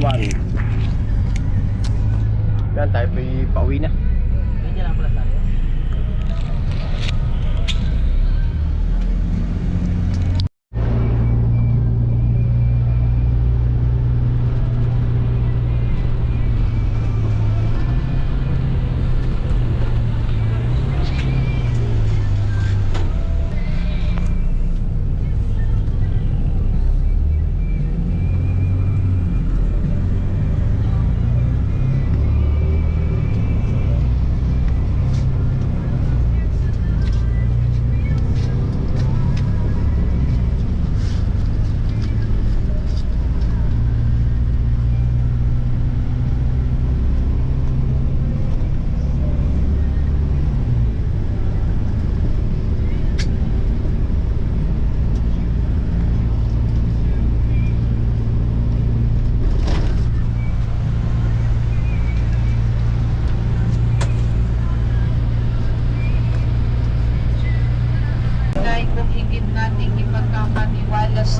41 yan tayo pa pauwi na.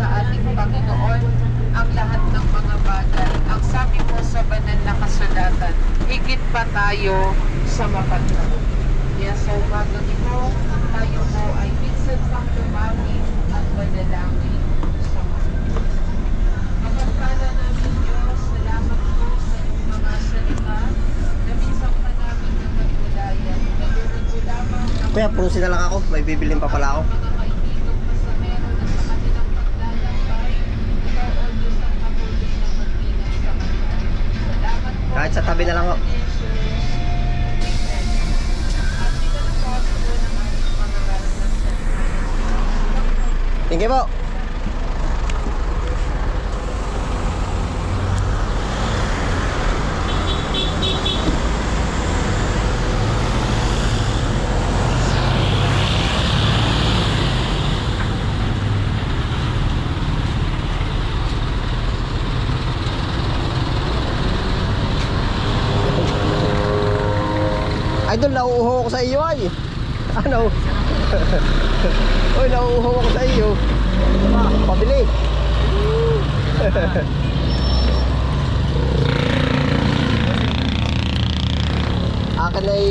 Sa ating Panginoon ang lahat ng mga bagay. Ang sabi po sa banal na kasulatan, higit pa tayo sa mapagtanong. Kaya sa umaga nito, tayo po ay minsan pang dumami at manalangin sa mga. Kapagpala namin Diyos, salamat po sa mga salita na minsan pa namin na lamang ang Kuya, prusin na lang ako. May bibilin pa pala ako. Kahit sa tabi na lang ako. Sa Thank you po. Idol, nauuho ko sa iyo ay. Ano? Uy, nauuho ako sa iyo. Pabili. Akin ay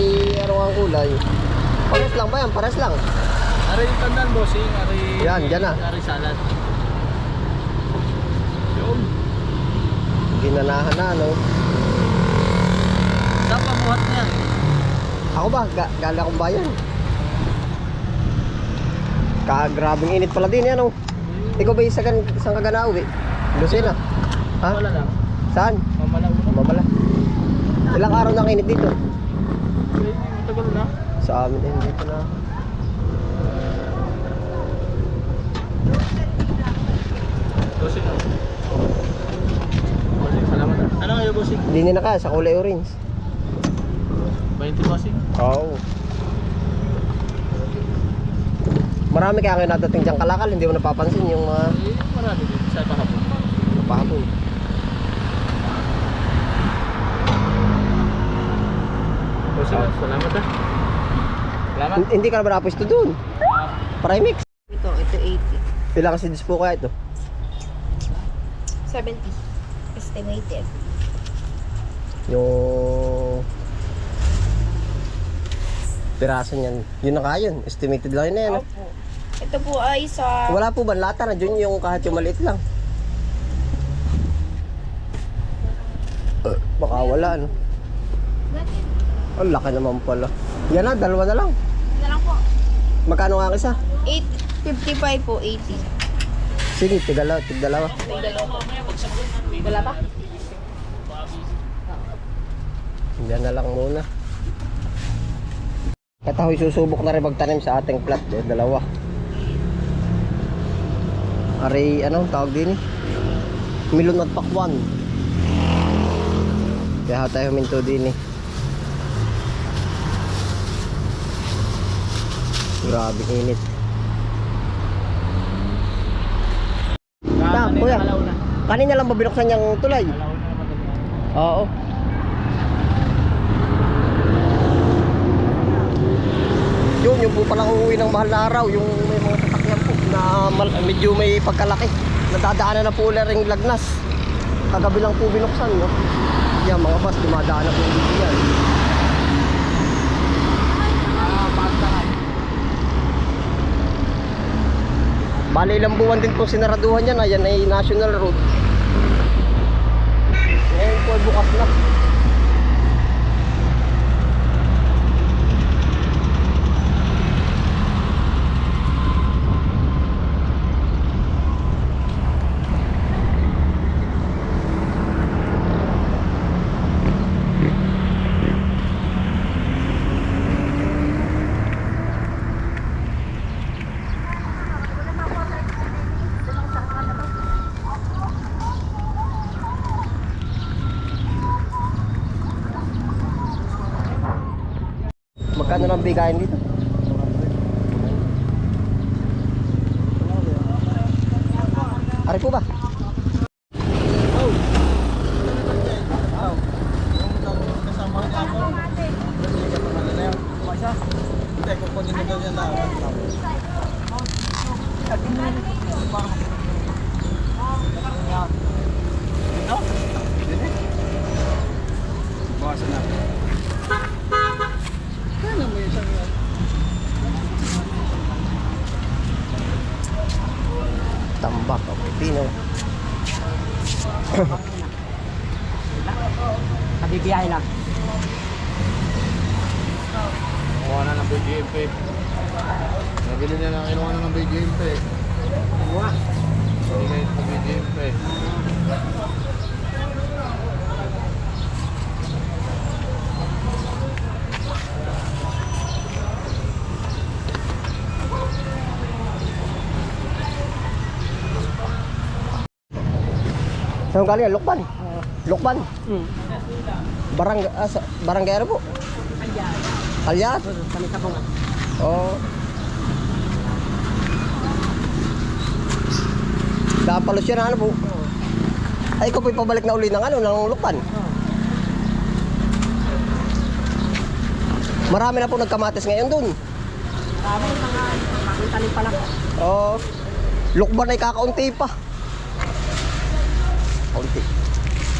ano ang kulay. Pares lang ba yan? Pares lang. Ari yung tandaan, bossing. Ari... Yan, dyan na. Ari salad. Yun. Ginanahan na, ano? Saan pa buhat niya? Ako ba? Ga gala akong bayan. Ka grabing init pala din yan, oh. Ikaw ba isa kan isang kaganao, eh? Lucena. Ha? Wala lang. Saan? Mamalaw na. Mamala. Ilang araw na ang init dito? Matagal na. Sa amin din dito na. Ah. Ano kayo, bossing? Hindi na kaya sa kulay orange. 20 bossing? Oo. Marami kaya kayo nadating diyang kalakal, hindi mo napapansin yung mga Eh, marami din. Sa kahapon. napahapon. Bossing, ah, salamat ah. Salamat. Hin- Hindi ka na ba doon? Ah, Primix. Ito, ito 80. Ilang kasi po kaya ito? 70 estimated. Yung piraso niyan. Yun na kaya yun. Estimated lang yun na yan. ah. Opo. Ito po ay sa Wala po ba lata na dyan yung kahit yung maliit lang? Eh, baka wala ano. Ang laki naman pala. Yan na, dalawa na lang. na lang po. Magkano nga ang isa? 8 55 po 80. Sige, tigalaw, tigdalawa. Wala pa? Yan na lang muna. At ako'y susubok na rin magtanim sa ating plat. Eh, dalawa. Aray, ano, tawag din eh. Milon at pakwan. Kaya tayo huminto din eh. Grabe init. Kakanin. kuya. Alauna. Kanina lang ba binuksan niyang tulay? Oo. Yun, yung po palang uuwi ng mahal na araw, yung may mga sasakyan po na medyo may pagkalaki. Nadadaanan na po ulit ring lagnas. Kagabi lang po binuksan, no? Yan, mga bus, dumadaan na po dito yan. Bali ilang buwan din po sinaraduhan yan, ayan ay national road. Ngayon po bukas na. Magkano lang bigayan dito? Ari po ba? Tambak o pipino. Kabibiyahe lang. Kuha na ng BGMP. Nabili niya na kinuha na ng BGMP. Buwa. Hindi kayo ng BGMP. Saan galing? yan? Lukban? Lukban? Hmm. Barang, ah, sa, barangay ano po? Alyat? Kami sa bunga. Oo. Dapalos yan ano po? Ay, ikaw po'y pabalik na uli ng ano, ng Lukban. Marami na po nagkamatis ngayon dun. Kami mga bagong tanim pa lang. Oo. Lukban ay kakaunti pa. Kaunti.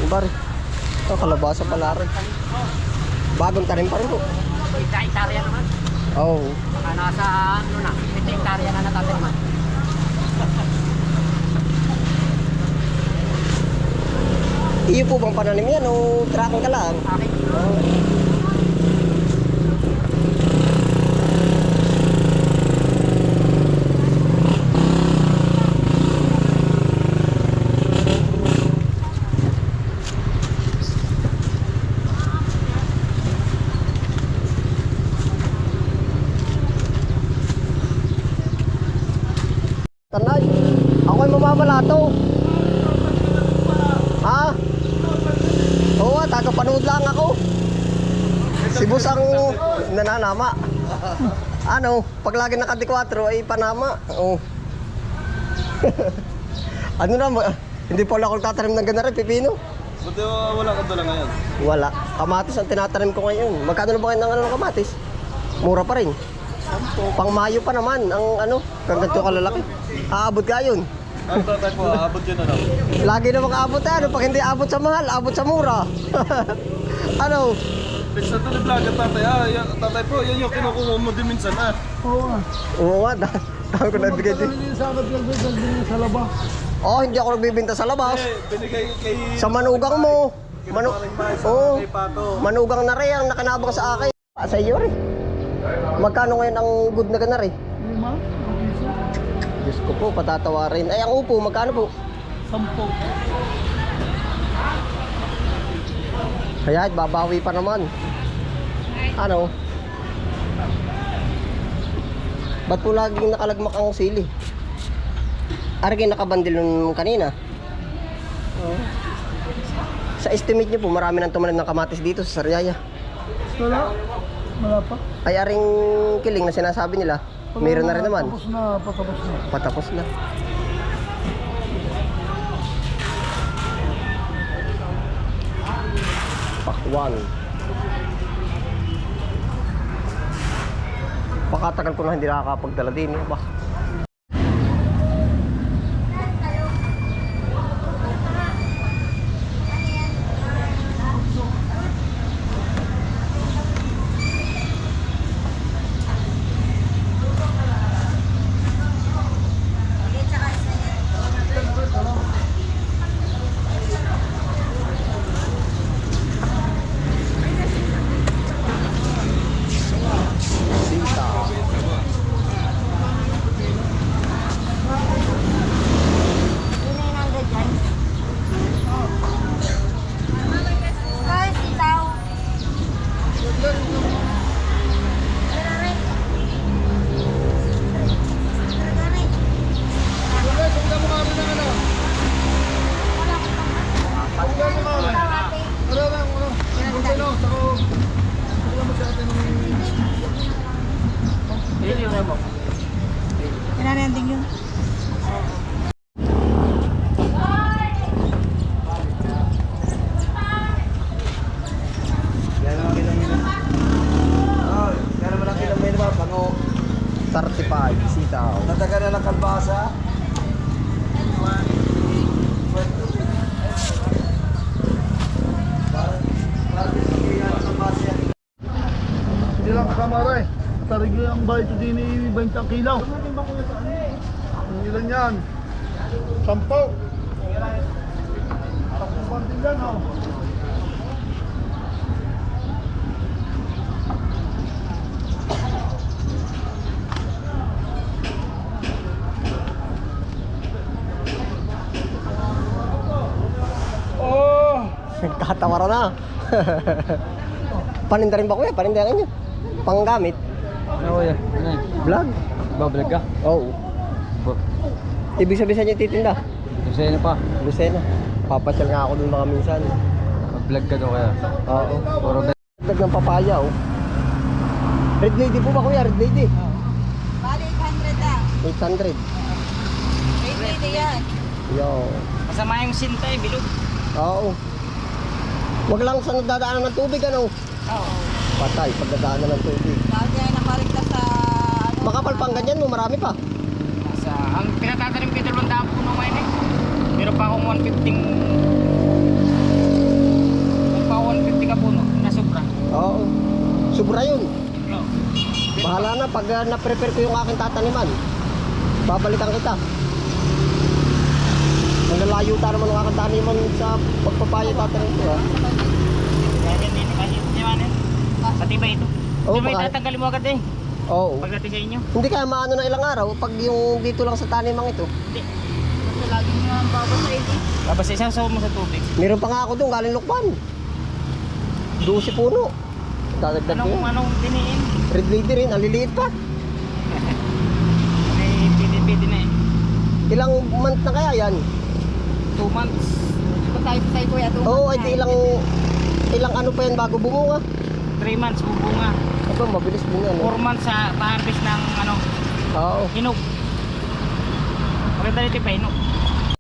Yung bari. Ito, kalabasa pala rin. Bagong tanim pa rin po. Ita hektarya naman. Oo. Baka nasa ano na, ita hektarya na natataniman. Iyo po bang pananim yan o tracking ka lang? Akin. Tanay, ako mamamalato. Ha? Oo, tagapanood lang ako. Si Boss ang nananama. Ano, pag lagi naka-4 ay panama. Oo. ano na, hindi pa akong tatanim ng ganari, pipino. Buti wala ka doon ngayon. Wala. Kamatis ang tinatanim ko ngayon. Magkano na ba kayo ng ano ng kamatis? Mura pa rin. Pang Mayo pa naman ang ano, kang ganito kalalaki. Aabot ka yun. Ang tatay po, aabot yun ano. Lagi na makaabot eh, ano, pag hindi abot sa mahal, abot sa mura. ano? Pix na tuloy vlog at tatay. Ah, yan, tatay po, yan yung kinukuha mo din minsan ah. Oo nga, da- dami ko nabigay din. Oh, hindi ako nagbibinta sa labas. Eh, binigay kay... Sa manugang mo. Manu Oo. Kay Pato. Manugang na rin ang nakanabang sa akin. Ah, Sa iyo rin. Magkano ngayon ang good na ganari? Lima. Diyos ko po, patatawarin. Ay, ang upo, magkano po? Sampo. Kaya, babawi pa naman. Ano? Ba't po laging nakalagmak ang sili? Ari kayo nakabandil nung kanina. Oo. Sa estimate niyo po, marami nang tumanim ng kamatis dito sa Sariaya. Wala. Wala pa. Ay, aring kiling na sinasabi nila. Meron na rin naman. Patapos na, patapos na. Patapos na. Pakwan. Pakatagal ko na hindi nakakapagdala din. Eh, bah. minimum. Ang bayad ito din ni 20 ang kilaw. Ang ilan yan? Sampo. Tatlong bandil yan, oh. Oh! Katawara na. Paninda rin ba kuya? Paninda nyo. Panggamit. Oo, yan. Vlog. Babalag ka. Oo. Ibig sabihin sa inyo titinda. Ano pa, Lucena. Papasyal nga ako dun mga minsan. mag-vlog ka daw kaya. Oo. Puro Dag ng papaya oh. Red lady po ba kuya? Red lady. Bali, 800 ah. 800. Wait, wait, yan. Yo. Masama yung sinta eh, bilog. Oo. Wag lang sa nadadaanan ng tubig ano. Oo. Patay pag nadaanan ng tubig. Dati ay nakarigta sa... Ano, Makapal pang ganyan mo, marami pa. Sa, ang pinatatanim ko dalawang daan puno ngayon eh. Meron pa akong 150 Meron pa akong 150 ka puno na sobra. Oo. Sobra yun. No. Bahala na pag uh, na-prepare ko yung aking tataniman. Babalikan kita. Ang lalayo ta naman ng aking taniman sa pagpapaya tatanim ko ha. Eh. Pati ba ito? Ba baka- itatanggalin mo agad eh? Oo. Pagdating sa inyo? Hindi kaya maano na ilang araw pag yung dito lang sa tanimang ito. Kasi lagi mo ang babasay eh. Tapos isang saw mo sa tubig. Meron pa nga ako doon galing Lukban. 12 puno. Dadagdag ko Anong, yun. anong diniin? Red lady rin, ang liliit pa. May pwede-pwede na eh. Ilang month na kaya yan? 2 months. Pasay-pasay kuya. Oo, oh, ay di ilang ilang ano pa yan bago bumunga. 3 months bubunga. Ito, mabilis din yan. 4 Eh. months sa pa-harvest ng ano, Oo. hinog. Maganda nito pa hinog.